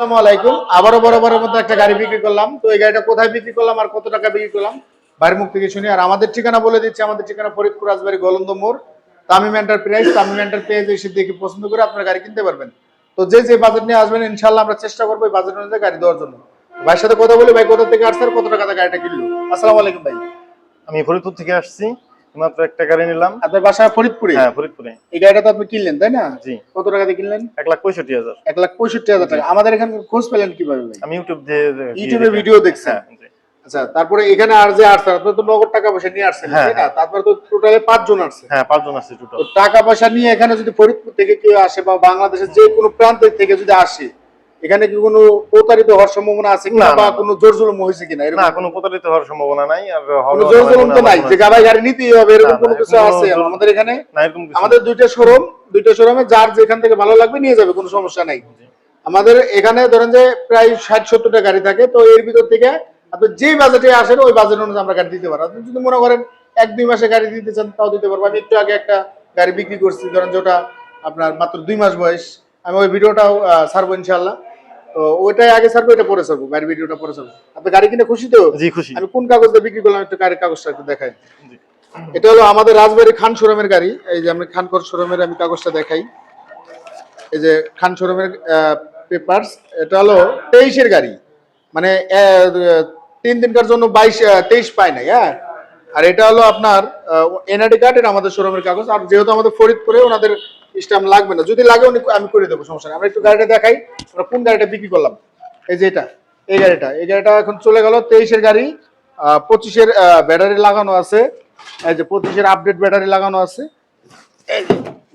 আসসালামু পছন্দ করে আপনার গাড়ি কিনতে পারবেন। তো বাজেট নিয়ে আসবেন ইনশাল্লাহ আমরা চেষ্টা করব এই বাজেট গাড়ি দেওয়ার জন্য। ভাইয়ের সাথে কথা বলি, ভাই কোথা থেকে আসছে আর কত টাকা গাড়িটা কিনলো? আসসালামু আলাইকুম ভাই। আমি ফরিদপুর থেকে আসছি। মাত্র একটা গাড়ি নিলাম। আপনার বাসা ফরিদপুরে? হ্যাঁ ফরিদপুরে। এই গাড়িটা তো আপনি কিনলেন তাই না? জি। কত টাকা দিয়ে কিনলেন? এক লাখ পঁয়ষট্টি হাজার। এক লাখ পঁয়ষট্টি হাজার টাকা। আমাদের এখানে খোঁজ পেলেন কীভাবে আমি ইউটিউব দিয়ে ইউটিউবে ভিডিও দেখছেন। হ্যাঁ আচ্ছা তারপরে এখানে আর যে তো নগদ টাকা পয়সা নিয়ে আসছেন হ্যাঁ, তাই না? তারপরে তো টোটালে পাঁচজন আসছে। হ্যাঁ পাঁচজন আসছে টোটাল টাকা পয়সা নিয়ে এখানে যদি ফরিদপুর থেকে কেউ আসে বা বাংলাদেশের যে কোনো প্রান্ত থেকে যদি আসে এখানে কি কোনো প্রতারিত হওয়ার সম্ভাবনা আছে কিনা বা। কোনো জোর জুলুম হয়েছে কিনা? এরকম না কোনো প্রতারিত হওয়ার সম্ভাবনা নাই আর কোনো জোর জুলুম তো নাই যে গাবাই গাড়ি নিতেই হবে এরকম কোনো কিছু আছে? আমাদের এখানে না এরকম কিছু আমাদের দুইটা শোরুম দুইটা শোরুমে যার যেখান থেকে ভালো লাগবে নিয়ে যাবে কোনো সমস্যা নাই। আমাদের এখানে ধরেন যে প্রায় ষাট সত্তরটা গাড়ি থাকে তো এর ভিতর থেকে আপনি যে বাজেটে আসেন ওই বাজেট অনুযায়ী আমরা গাড়ি দিতে পারি আপনি যদি মনে করেন এক দুই মাসে গাড়ি দিতে চান তাও দিতে পারব। আমি একটু আগে একটা গাড়ি বিক্রি করছি ধরেন যেটা আপনার মাত্র দুই মাস বয়স। আমি ওই ভিডিওটাও ছাড়বো ইনশাল্লাহ ওইটাই আগে ছাড়বো এটা পরে ছাড়বো গাড়ি ভিডিওটা পরে ছাড়বো। আপনি গাড়ি কিনে খুশি তো? জি খুশি। আমি কোন কাগজ দিয়ে বিক্রি করলাম একটু গাড়ির কাগজটা একটু দেখাই। এটা হলো আমাদের রাজবাড়ি খান শোরুমের গাড়ি। এই যে আমি খানকর শোরুমের আমি কাগজটা দেখাই। এই যে খান শোরুমের পেপারস এটা হলো তেইশের গাড়ি। মানে তিন দিনকার জন্য বাইশ তেইশ পায় নাই হ্যাঁ? আর এটা হলো আপনার এনআইডি কার্ড এটা আমাদের শোরুমের কাগজ। আর যেহেতু আমাদের ফরিদপুরে ওনাদের স্ট্যাম্প লাগবে না। যদি লাগে উনি আমি করে দেবো, সমস্যা নেই। আমরা একটু গাড়িটা দেখাই, আমরা কোন গাড়িটা বিক্রি করলাম? এই যে এটা, এই গাড়িটা। এই গাড়িটা এখন চলে গেল তেইশের গাড়ি পঁচিশের ব্যাটারি লাগানো আছে। এই যে পঁচিশের আপডেট ব্যাটারি লাগানো আছে।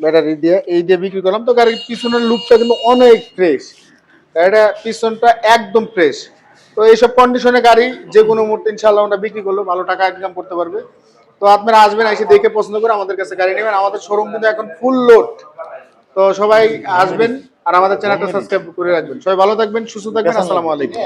ব্যাটারি দিয়ে, এই দিয়ে বিক্রি করলাম। তো গাড়ির পিছনের লুকটা কিন্তু অনেক ফ্রেশ গাড়িটা পিছনটা একদম ফ্রেশ তো এইসব কন্ডিশনে গাড়ি যে কোনো মুহূর্তে ইনশাল্লাহ আমরা বিক্রি করল, ভালো টাকা ইনকাম করতে পারবে। তো আপনারা আসবেন এসে দেখে পছন্দ করে আমাদের কাছে গাড়ি নেবেন। আমাদের শোরুম কিন্তু এখন ফুল লোড তো সবাই আসবেন আর আমাদের চ্যানেলটা সাবস্ক্রাইব করে রাখবেন। সবাই ভালো থাকবেন সুস্থ থাকবেন আসসালামু আলাইকুম।